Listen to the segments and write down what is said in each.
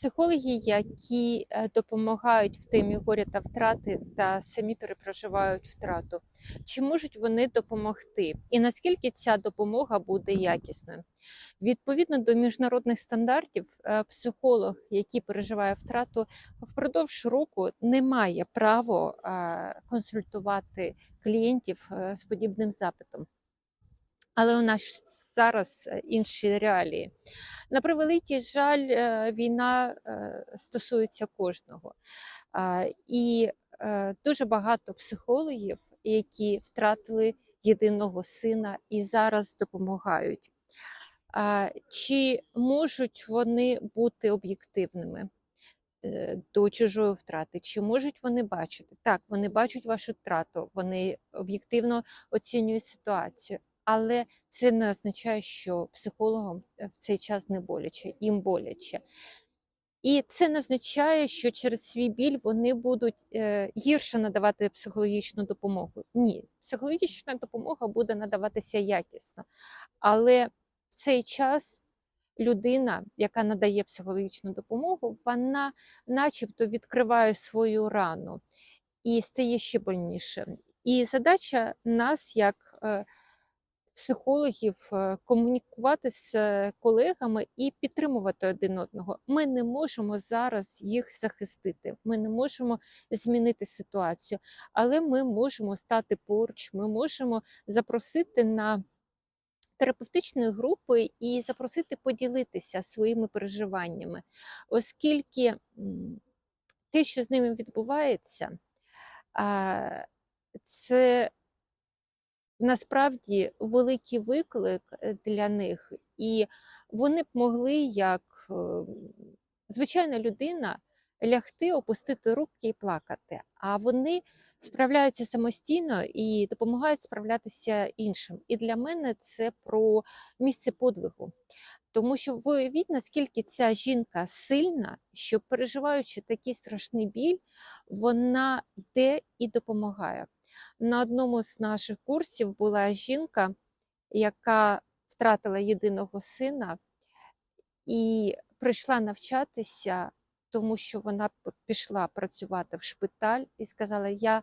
психологи, які е, допомагають в темі горя та втрати та самі перепроживають втрату. Чи можуть вони допомогти? І наскільки ця допомога буде якісною? Відповідно до міжнародних стандартів, е, психолог, який переживає втрату, впродовж року не має права е, консультувати клієнтів з подібним запитом. Але у нас зараз е, інші реалії. На превеликий жаль, е, війна е, стосується кожного. І дуже багато психологів, які втратили єдиного сина і зараз допомагають. Чи можуть вони бути об'єктивними? До чужої втрати, чи можуть вони бачити? Так, вони бачать вашу втрату, вони об'єктивно оцінюють ситуацію, але це не означає, що психологам е, в цей час не боляче, їм боляче. І це не означає, що через свій біль вони будуть е, гірше надавати психологічну допомогу. Ні, психологічна допомога буде надаватися якісно. Але в цей час людина, яка надає психологічну допомогу, вона начебто відкриває свою рану і стає ще больніше. І задача нас, як е, психологів, е, комунікувати з е, колегами і підтримувати один одного. Ми не можемо зараз їх захистити, ми не можемо змінити ситуацію, але ми можемо стати поруч, ми можемо запросити на терапевтичної групи і запросити поділитися своїми переживаннями, оскільки те, що з ними відбувається, це насправді великий виклик е, для них, і вони б могли, як е, звичайна людина, лягти, опустити руки і плакати. А вони справляються самостійно і допомагають справлятися іншим. І для мене це про місце подвигу. Тому що ви уявіть, наскільки ця жінка сильна, що переживаючи такий страшний біль, вона йде і допомагає. На одному з наших курсів була жінка, яка втратила єдиного сина і прийшла навчатися, тому що вона пішла працювати в шпиталь і сказала: Я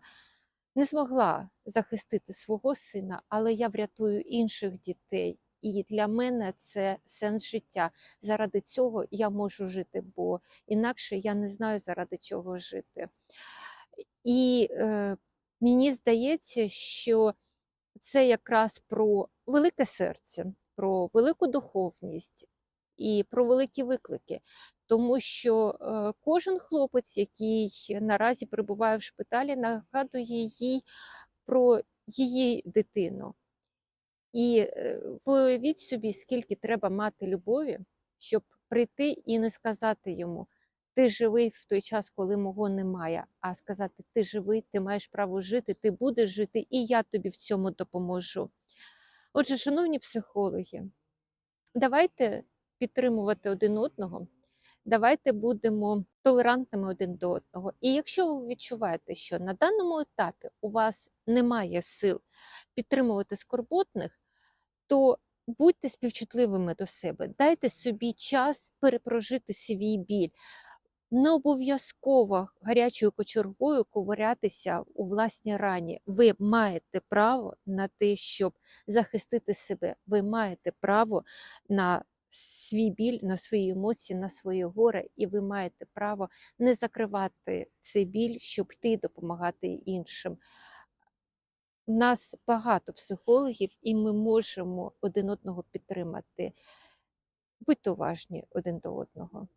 не змогла захистити свого сина, але я врятую інших дітей. І для мене це сенс життя. Заради цього я можу жити, бо інакше я не знаю, заради чого жити. І е, мені здається, що це якраз про велике серце, про велику духовність і про великі виклики. Тому що е, кожен хлопець, який наразі перебуває в шпиталі, нагадує їй про її дитину. І е, уявіть собі, скільки треба мати любові, щоб прийти і не сказати йому, ти живий в той час, коли мого немає, а сказати, ти живий, ти маєш право жити, ти будеш жити, і я тобі в цьому допоможу. Отже, шановні психологи, давайте підтримувати один одного, давайте будемо толерантними один до одного. І якщо ви відчуваєте, що на даному етапі у вас немає сил підтримувати скорботних, то будьте співчутливими до себе, дайте собі час перепрожити свій біль. Не обов'язково гарячою кочергою ковирятися у власній рані. Ви маєте право на те, щоб захистити себе. Ви маєте право на свій біль, на свої емоції, на своє горе, і ви маєте право не закривати цей біль, щоб йти допомагати іншим. У нас багато психологів, і ми можемо один одного підтримати. Будьте уважні один до одного.